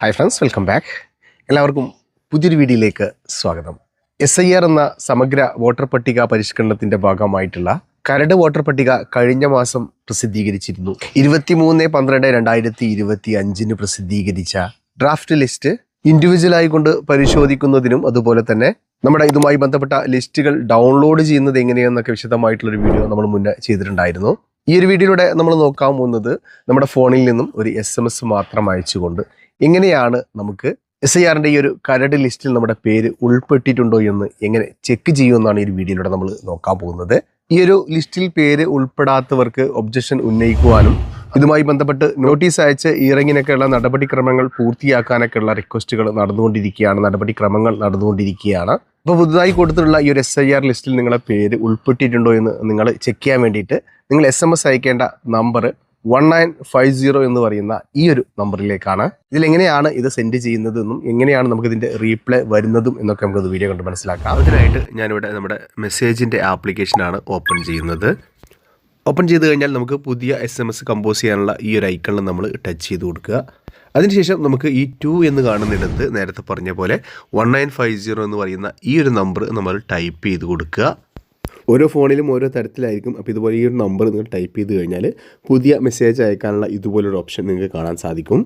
Hi friends welcome back എല്ലാവർക്കും പുതിയൊരു വീഡിയോയിലേക്ക് സ്വാഗതം. എസ് ഐ ആർ എന്ന സമഗ്ര വോട്ടർ പട്ടിക പരിഷ്കരണത്തിന്റെ ഭാഗമായിട്ടുള്ള കരട് വോട്ടർ പട്ടിക കഴിഞ്ഞ മാസം പ്രസിദ്ധീകരിച്ചിരുന്നു. ഇരുപത്തിമൂന്ന് പന്ത്രണ്ട് രണ്ടായിരത്തി ഇരുപത്തി അഞ്ചിന് പ്രസിദ്ധീകരിച്ച ഡ്രാഫ്റ്റ് ലിസ്റ്റ് ഇൻഡിവിജ്വലായി ആയിക്കൊണ്ട് പരിശോധിക്കുന്നതിനും അതുപോലെ തന്നെ നമ്മുടെ ഇതുമായി ബന്ധപ്പെട്ട ലിസ്റ്റുകൾ ഡൗൺലോഡ് ചെയ്യുന്നത് എങ്ങനെയെന്നൊക്കെ വിശദമായിട്ടുള്ളൊരു വീഡിയോ നമ്മൾ മുന്നേ ചെയ്തിട്ടുണ്ടായിരുന്നു. ഈ ഒരു വീഡിയോയിലൂടെ നമ്മൾ നോക്കാൻ പോകുന്നത് നമ്മുടെ ഫോണിൽ നിന്നും ഒരു എസ് എം എസ് മാത്രം അയച്ചുകൊണ്ട് എങ്ങനെയാണ് നമുക്ക് എസ് ഐ ആറിന്റെ ഈ ഒരു കരട് ലിസ്റ്റിൽ നമ്മുടെ പേര് ഉൾപ്പെട്ടിട്ടുണ്ടോ എന്ന് എങ്ങനെ ചെക്ക് ചെയ്യുമെന്നാണ് ഈ ഒരു വീഡിയോയിലൂടെ നമ്മൾ നോക്കാൻ പോകുന്നത്. ഈ ഒരു ലിസ്റ്റിൽ പേര് ഉൾപ്പെടാത്തവർക്ക് ഒബ്ജക്ഷൻ ഉന്നയിക്കുവാനും ഇതുമായി ബന്ധപ്പെട്ട് നോട്ടീസ് അയച്ച് ഇറങ്ങിനൊക്കെയുള്ള നടപടിക്രമങ്ങൾ പൂർത്തിയാക്കാനൊക്കെയുള്ള റിക്വസ്റ്റുകൾ നടന്നുകൊണ്ടിരിക്കുകയാണ് നടപടിക്രമങ്ങൾ നടന്നുകൊണ്ടിരിക്കുകയാണ്. അപ്പോൾ പുതുതായി കൊടുത്തിട്ടുള്ള ഈ ഒരു എസ് ഐ ആർ ലിസ്റ്റിൽ നിങ്ങളുടെ പേര് ഉൾപ്പെട്ടിട്ടുണ്ടോ എന്ന് നിങ്ങൾ ചെക്ക് ചെയ്യാൻ വേണ്ടിയിട്ട് നിങ്ങൾ എസ് എം എസ് അയക്കേണ്ട number one nine five zero എന്ന് പറയുന്ന ഈ ഒരു നമ്പറിലേക്കാണ്. ഇതിൽ എങ്ങനെയാണ് ഇത് സെൻഡ് ചെയ്യുന്നതെന്നും എങ്ങനെയാണ് നമുക്ക് ഇതിന്റെ റീപ്ലേ വരുന്നതും എന്നൊക്കെ നമുക്ക് വീഡിയോ കണ്ട് മനസ്സിലാക്കാം. അതിനായിട്ട് ഞാനിവിടെ നമ്മുടെ മെസ്സേജിന്റെ ആപ്ലിക്കേഷനാണ് ഓപ്പൺ ചെയ്യുന്നത്. ഓപ്പൺ ചെയ്ത് കഴിഞ്ഞാൽ നമുക്ക് പുതിയ എസ് എം എസ് കമ്പോസ് ചെയ്യാനുള്ള ഈ ഒരു ഐക്കണിൽ നമ്മൾ ടച്ച് ചെയ്ത് കൊടുക്കുക. അതിനുശേഷം നമുക്ക് ഈ ടു എന്ന് കാണുന്നിടത്ത് നേരത്തെ പറഞ്ഞ പോലെ വൺ നയൻ ഫൈവ് സീറോ എന്ന് പറയുന്ന ഈ ഒരു നമ്പർ നമ്മൾ ടൈപ്പ് ചെയ്ത് കൊടുക്കുക. ഓരോ ഫോണിലും ഓരോ തരത്തിലായിരിക്കും. അപ്പോൾ ഇതുപോലെ ഈ ഒരു നമ്പർ നിങ്ങൾ ടൈപ്പ് ചെയ്ത് കഴിഞ്ഞാൽ പുതിയ മെസ്സേജ് അയക്കാനുള്ള ഇതുപോലൊരു ഓപ്ഷൻ നിങ്ങൾക്ക് കാണാൻ സാധിക്കും.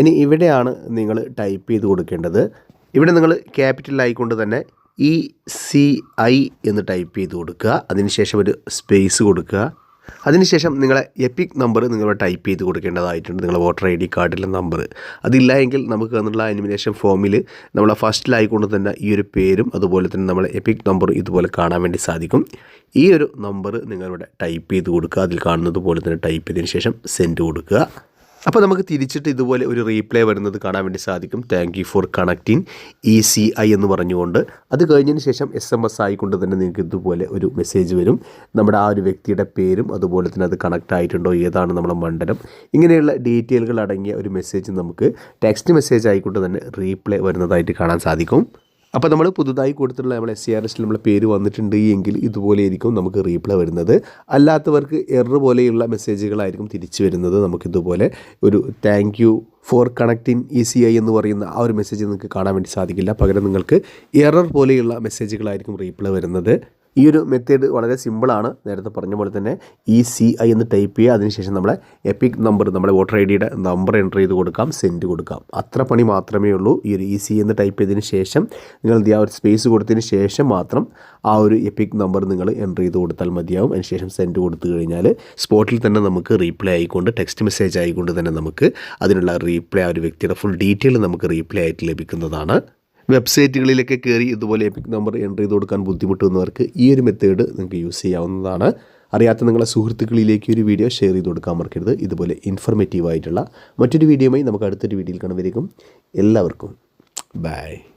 ഇനി ഇവിടെയാണ് നിങ്ങൾ ടൈപ്പ് ചെയ്ത് കൊടുക്കേണ്ടത്. ഇവിടെ നിങ്ങൾ ക്യാപിറ്റൽ ആയിക്കൊണ്ട് തന്നെ ഇ സി ഐ എന്ന് ടൈപ്പ് ചെയ്ത് കൊടുക്കുക. അതിനുശേഷം ഒരു സ്പേസ് കൊടുക്കുക. അതിനുശേഷം നിങ്ങളെ എപ്പിക് നമ്പർ നിങ്ങൾ ടൈപ്പ് ചെയ്ത് കൊടുക്കേണ്ടതായിട്ടുണ്ട്. നിങ്ങളുടെ വോട്ടർ ഐ ഡി കാർഡിലെ നമ്പർ അതില്ല എങ്കിൽ നമുക്ക് തന്നുള്ള അനിമിനേഷൻ ഫോമിൽ നമ്മളെ ഫസ്റ്റിലായിക്കൊണ്ട് തന്നെ ഈ ഒരു പേരും അതുപോലെ തന്നെ നമ്മളെ എപ്പിക് നമ്പറും ഇതുപോലെ കാണാൻ വേണ്ടി സാധിക്കും. ഈ ഒരു നമ്പർ നിങ്ങളിവിടെ ടൈപ്പ് ചെയ്ത് കൊടുക്കുക. അതിൽ കാണുന്നത് പോലെ തന്നെ ടൈപ്പ് ചെയ്തതിന് ശേഷം സെൻഡ് കൊടുക്കുക. അപ്പോൾ നമുക്ക് തിരിച്ചിട്ട് ഇതുപോലെ ഒരു റീപ്ലേ വരുന്നത് കാണാൻ വേണ്ടി സാധിക്കും. Thank you for connecting E C I എന്ന് പറഞ്ഞുകൊണ്ട്. അത് കഴിഞ്ഞതിന് ശേഷം എസ് എം എസ് ആയിക്കൊണ്ട് തന്നെ നിങ്ങൾക്ക് ഇതുപോലെ ഒരു മെസ്സേജ് വരും. നമ്മുടെ ആ ഒരു വ്യക്തിയുടെ പേരും അതുപോലെ തന്നെ അത് കണക്റ്റ് ആയിട്ടുണ്ടോ? ഏതാണ് നമ്മുടെ മണ്ഡലം? ഇങ്ങനെയുള്ള ഡീറ്റെയിലുകൾ അടങ്ങിയ ഒരു മെസ്സേജ് നമുക്ക് ടെക്സ്റ്റ് മെസ്സേജ് ആയിക്കൊണ്ട് തന്നെ റീപ്ലേ വരുന്നതായിട്ട് കാണാൻ സാധിക്കും. അപ്പോൾ നമ്മൾ പുതുതായി കൊടുത്തിട്ടുള്ള നമ്മൾ എസ് സി ആർ എസിൽ നമ്മളെ പേര് വന്നിട്ടുണ്ട് എങ്കിൽ ഇതുപോലെയായിരിക്കും നമുക്ക് റീപ്ലൈ വരുന്നത്. അല്ലാത്തവർക്ക് എറർ പോലെയുള്ള മെസ്സേജുകളായിരിക്കും തിരിച്ചു വരുന്നത്. നമുക്കിതുപോലെ ഒരു thank you for connecting E C I എന്ന് പറയുന്ന ആ ഒരു മെസ്സേജ് നിങ്ങൾക്ക് കാണാൻ വേണ്ടി സാധിക്കില്ല. പകരം നിങ്ങൾക്ക് എറർ പോലെയുള്ള മെസ്സേജുകളായിരിക്കും റീപ്ലൈ വരുന്നത്. ഈ ഒരു മെത്തേഡ് വളരെ സിമ്പിളാണ് നേരത്തെ പറഞ്ഞ പോലെ തന്നെ ഈ സി ഐ എന്ന് ടൈപ്പ് ചെയ്യുക. അതിനുശേഷം നമ്മളെ എപ്പിക് നമ്പർ നമ്മുടെ വോട്ടർ ഐ ഡിയുടെ നമ്പർ എന്റർ ചെയ്ത് കൊടുക്കാം സെൻഡ് കൊടുക്കാം. അത്ര പണി മാത്രമേ ഉള്ളൂ. ഈ ഒരു ഇ സി എന്ന് ടൈപ്പ് ചെയ്തതിന് ശേഷം നിങ്ങൾ ചെയ്യുക? ഒരു സ്പേസ് കൊടുത്തതിന് ശേഷം മാത്രം ആ ഒരു എപ്പിക് നമ്പർ നിങ്ങൾ എന്റർ ചെയ്ത് കൊടുത്താൽ മതിയാവും. അതിനുശേഷം സെൻഡ് കൊടുത്തു കഴിഞ്ഞാൽ സ്പോട്ടിൽ തന്നെ നമുക്ക് റീപ്ലൈ ആയിക്കൊണ്ട് ടെക്സ്റ്റ് മെസ്സേജ് ആയിക്കൊണ്ട് തന്നെ നമുക്ക് അതിനുള്ള റീപ്ലൈ ആ ഒരു വ്യക്തിയുടെ ഫുൾ ഡീറ്റെയിൽ നമുക്ക് റീപ്ലൈ ആയിട്ട് ലഭിക്കുന്നതാണ്. വെബ്സൈറ്റുകളിലൊക്കെ കയറി ഇതുപോലെ എപ്പിക് നമ്പർ എന്റർ ചെയ്ത് കൊടുക്കാൻ ബുദ്ധിമുട്ടുന്നവർക്ക് ഈ ഒരു മെത്തേഡ് നിങ്ങൾക്ക് യൂസ് ചെയ്യാവുന്നതാണ്. അറിയാത്ത നിങ്ങളുടെ സുഹൃത്തുക്കളിലേക്ക് ഒരു വീഡിയോ ഷെയർ ചെയ്ത് കൊടുക്കാൻ മറക്കരുത്. ഇതുപോലെ ഇൻഫർമേറ്റീവ് ആയിട്ടുള്ള മറ്റൊരു വീഡിയോയുമായി നമുക്ക് അടുത്തൊരു വീഡിയോയിൽ കാണുമ്പോഴേക്കും എല്ലാവർക്കും ബൈ